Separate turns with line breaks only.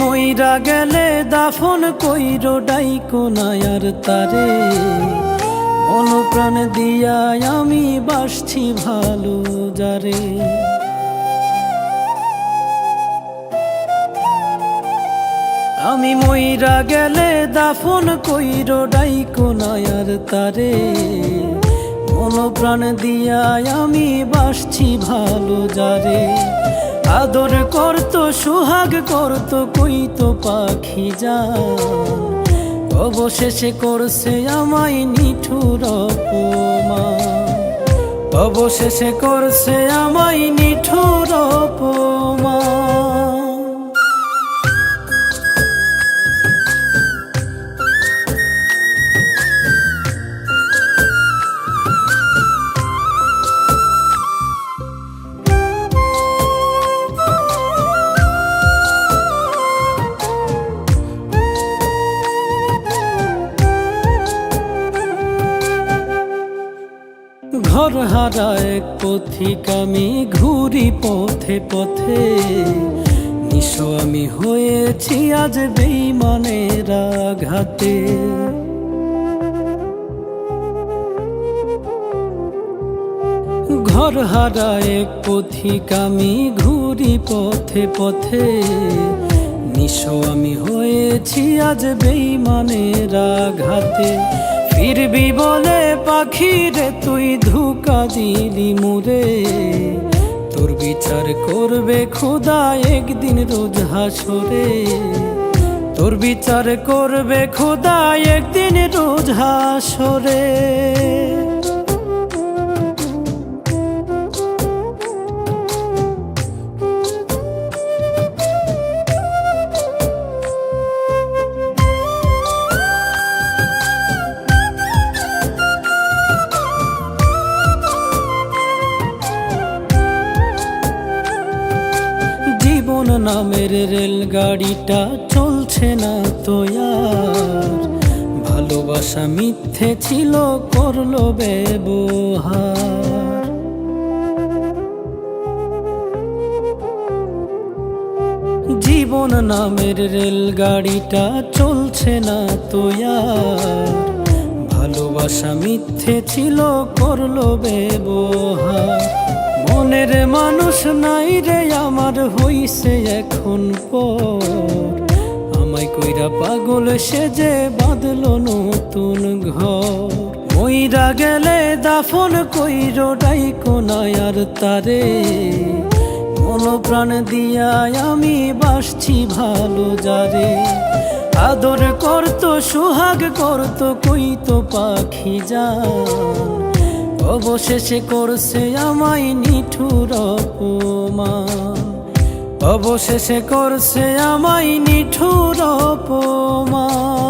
মইরা গেলে দাফন কইর ডাইকো নায়ার তারে। মন প্রাণ দিয়া আমি বাসছি ভালো যারে আমি মইরা গেলে দাফন কইর ডাইকো নায়ার তারে। মন প্রাণ দিয়া আমি বাসছি ভালো যারে। আদর করতো, সুহাগ করতো, কইতো পাখি যান অবশেষে করছে আমায় নিঠুর অবশেষে করছে আমায় নিঠুর অপমান। ঘর হারা এক পথিক আমি ঘুরি পথে পথে। নিশো আমি হয়েছি আজ বেইমানের আঘাতে। ঘর হারা এক পথিক আমি ঘুরি পথে পথে। নিশো আমি হয়েছি আজ বেইমানের আঘাতে। ফিরবি বলে পাখিরে, তুই ধুকা দিলি মুরে। তোর বিচার করবে খোদা একদিন রোজ হাসরে। তোর বিচার করবে খোদা একদিন রোজ হাসরে। নামের রেলগাড়িটা চলছে না তো ভালোবাসা মিথ্যে ছিল, করল ব্যবহার। জীবন নামের রেলগাড়িটা চলছে না তো ভালোবাসা মিথ্যে ছিল, করল ব্যবহার। মনের মানুষ নাই রে, আমার হইছে এখন পর। আমায় কইরা পাগল সেজে বাঁধলো নতুন ঘর। মইরা গেলে দাফন কইর ডাইকো নায়ার তারে। মন প্রাণ দিয়া আমি বাসছি ভালো যারে। আদর করতো, সুহাগ করতো, কইতো পাখি যা অবশেষে করছে আমায় নিঠুর অবশেষে করছে আমায় নিঠুর অপমান।